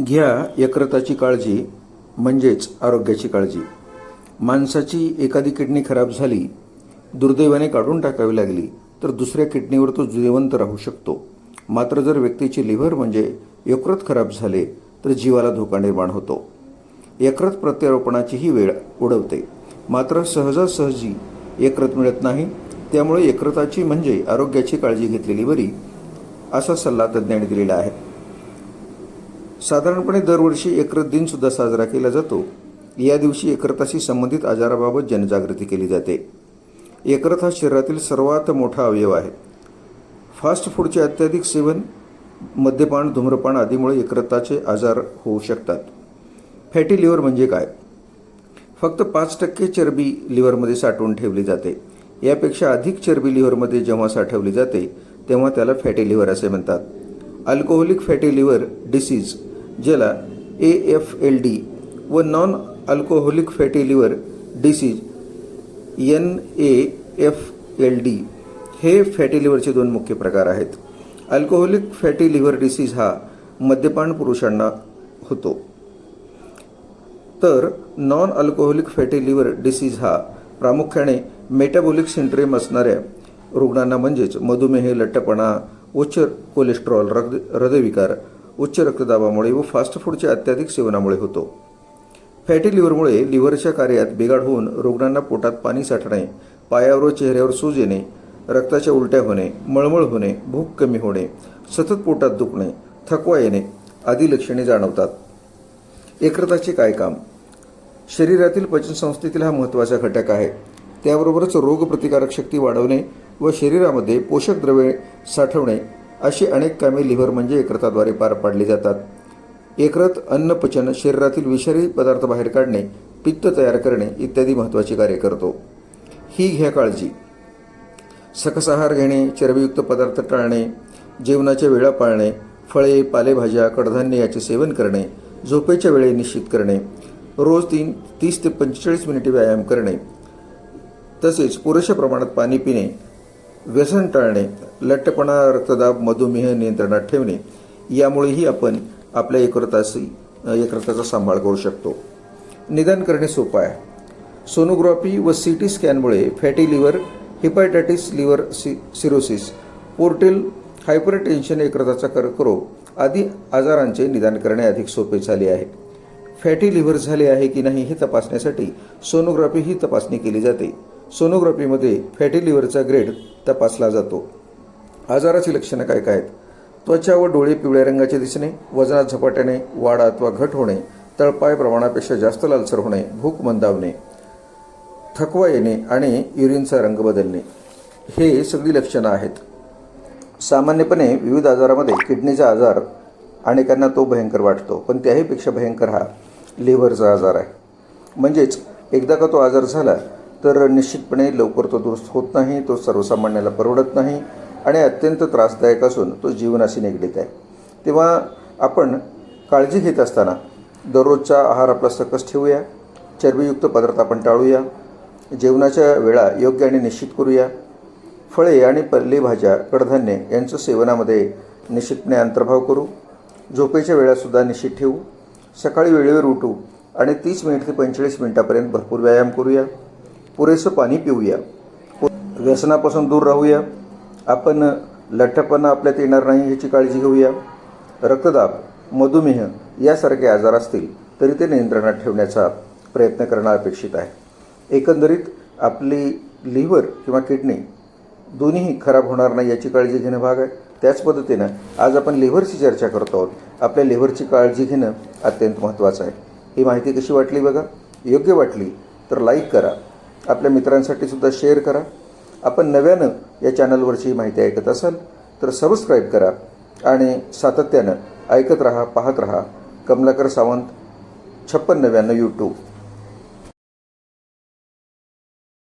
घ्या यकृताची काळजी म्हणजेच आरोग्याची काळजी. माणसाची एखादी किडनी खराब झाली दुर्दैवाने काढून टाकावी लागली तर दुसऱ्या किडनीवर तो जिवंत राहू शकतो. मात्र जर व्यक्तीची लिव्हर म्हणजे यकृत खराब झाले तर जीवाला धोका निर्माण होतो. यकृत प्रत्यारोपणाचीही वेळ उडवते. मात्र सहजासहजी यकृत मिळत नाही त्यामुळे यकृताची म्हणजे आरोग्याची काळजी घेतलेली बरी असा सल्ला तज्ज्ञांनी दिलेला आहे. साधारणपणे दरवर्षी यकृत दिन सुद्धा साजरा केला जातो. या दिवशी एकरताशी संबंधित आजाराबाबत जनजागृती केली जाते. एकरत हा शरीरातील सर्वात मोठा अवयव आहे. फास्ट फूडचे अत्याधिक सेवन मद्यपान धूम्रपान आदीमुळे एकरताचे आजार होऊ शकतात. फॅटी लिव्हर म्हणजे काय? फक्त पाच टक्के चरबी लिव्हरमध्ये साठवून ठेवली जाते. यापेक्षा अधिक चरबी लिव्हरमध्ये जेव्हा साठवली जाते तेव्हा त्याला फॅटी लिव्हर असे म्हणतात. अल्कोहोलिक फॅटी लिव्हर डिसीज ज्याला ए एफ एल डी व non alcoholic fatty liver disease N A F L D हे फॅटी लिव्हरचे दोन मुख्य प्रकार आहेत. अल्कोहोलिक फॅटी लिव्हर डिसीज हा मद्यपान पुरुषांना होतो. तर non alcoholic fatty liver disease हा प्रामुख्याने मेटाबॉलिक सिंड्रेम असणाऱ्या रुग्णांना म्हणजेच मधुमेह लठ्ठपणा उच्च कोलेस्ट्रॉल रक्त हृदयविकार उच्च रक्तदाबामुळे व फास्ट फूडच्या अत्याधिक सेवनामुळे होतो. फॅटी लिव्हरमुळे लिव्हरच्या कार्यात बिघाड होऊन रुग्णांना पोटात पाणी साठणे पायावर व चेहऱ्यावर सूज येणे रक्ताच्या उलट्या होणे मळमळ होणे भूक कमी होणे सतत पोटात दुखणे थकवा येणे आदी लक्षणे जाणवतात. एकरताचे काय काम? शरीरातील पचनसंस्थेतील हा महत्त्वाचा घटक आहे. त्याबरोबरच रोगप्रतिकारक शक्ती वाढवणे व शरीरामध्ये पोषक द्रव्ये साठवणे अशी अनेक कामे लिव्हर म्हणजे यकृताद्वारे पार पाडली जातात. यकृत अन्नपचन शरीरातील विषारी पदार्थ बाहेर काढणे पित्त तयार करणे इत्यादी महत्त्वाची कार्य करतो. ही घ्या काळजी. सकस आहार घेणे चरबीयुक्त पदार्थ टाळणे जेवणाच्या वेळा पाळणे फळे पालेभाज्या कडधान्य याचे सेवन करणे झोपेच्या वेळे निश्चित करणे रोज तीन तीस ते पंचेचाळीस मिनिटे व्यायाम करणे तसेच पुरेशा प्रमाणात पाणी पिणे व्यसन टाळणे लठ्ठपणा रक्तदाब मधुमेह नियंत्रणात ठेवणे यामुळेही आपण आपल्या यकृताशी एक्रताचा सांभाळ करू शकतो. निदान करणे सोपं आहे. सोनोग्राफी व सी टी स्कॅनमुळे फॅटी लिव्हर हिपॅटायटिस लिव्हर सि सिरोसिस पोर्टेल हायपरटेन्शन यकृताचा कर्करोग आदी आजारांचे निदान करणे अधिक सोपे झाले आहे. फॅटी लिव्हर झाले आहे की नाही हे तपासण्यासाठी सोनोग्राफी ही तपासणी केली जाते. सोनोग्राफीमध्ये फॅटी लिव्हरचा ग्रेड तपासला जातो. आजाराची लक्षणं काय काय आहेत? त्वचा व डोळे पिवळ्या रंगाचे दिसणे वजनात झपाट्याने वाढ अथवा घट होणे तळपाय प्रमाणापेक्षा जास्त लालसर होणे भूक मंदावणे थकवा येणे आणि युरिनचा रंग बदलणे हे सगळी लक्षणं आहेत. सामान्यपणे विविध आजारामध्ये किडनीचा आजार अनेकांना तो भयंकर वाटतो पण त्याहीपेक्षा भयंकर हा लिव्हरचा आजार आहे. म्हणजेच एकदा का तो आजार झाला तर निश्चितपणे लवकर तो दुरुस्त होत नाही तो सर्वसामान्याला परवडत नाही आणि अत्यंत त्रासदायक असून तो जीवनाशी निगडीत आहे. तेव्हा आपण काळजी घेत असताना दररोजचा आहार आपला सकस ठेवूया चरबीयुक्त पदार्थ आपण टाळूया जेवणाच्या वेळा योग्य आणि निश्चित करूया. फळे आणि पल्लेभाज्या कडधान्य यांचं सेवनामध्ये निश्चितपणे अंतर्भाव करू. झोपेच्या वेळासुद्धा निश्चित ठेवू. सकाळी वेळेवर उठू आणि तीस मिनिट ते पंचेचाळीस मिनिटापर्यंत भरपूर व्यायाम करूया. पुरेसं पाणी पिऊया. व्यसनापासून दूर राहूया. आपण लठ्ठपणा आपल्यात येणार नाही याची काळजी घेऊया. रक्तदाब मधुमेह यासारखे आजार असतील तरी ते नियंत्रणात ठेवण्याचा प्रयत्न करणं अपेक्षित आहे. एकंदरीत आपली लिव्हर किंवा किडनी दोन्हीही खराब होणार नाही याची काळजी घेणं भाग आहे. त्याच पद्धतीनं आज आपण लिव्हरची चर्चा करतो आहोत. आपल्या लिव्हरची काळजी घेणं अत्यंत महत्त्वाचं आहे. ही माहिती कशी वाटली बघा? योग्य वाटली तर लाईक करा. आपल्या मित्रांसाठी सुद्धा शेअर करा. आपण नव्यानं या चॅनलवरची माहिती ऐकत असाल तर सबस्क्राईब करा आणि सातत्यानं ऐकत राहा पाहत राहा. कमलाकर सावंत छप्पन नव्याण्णव यूट्यूब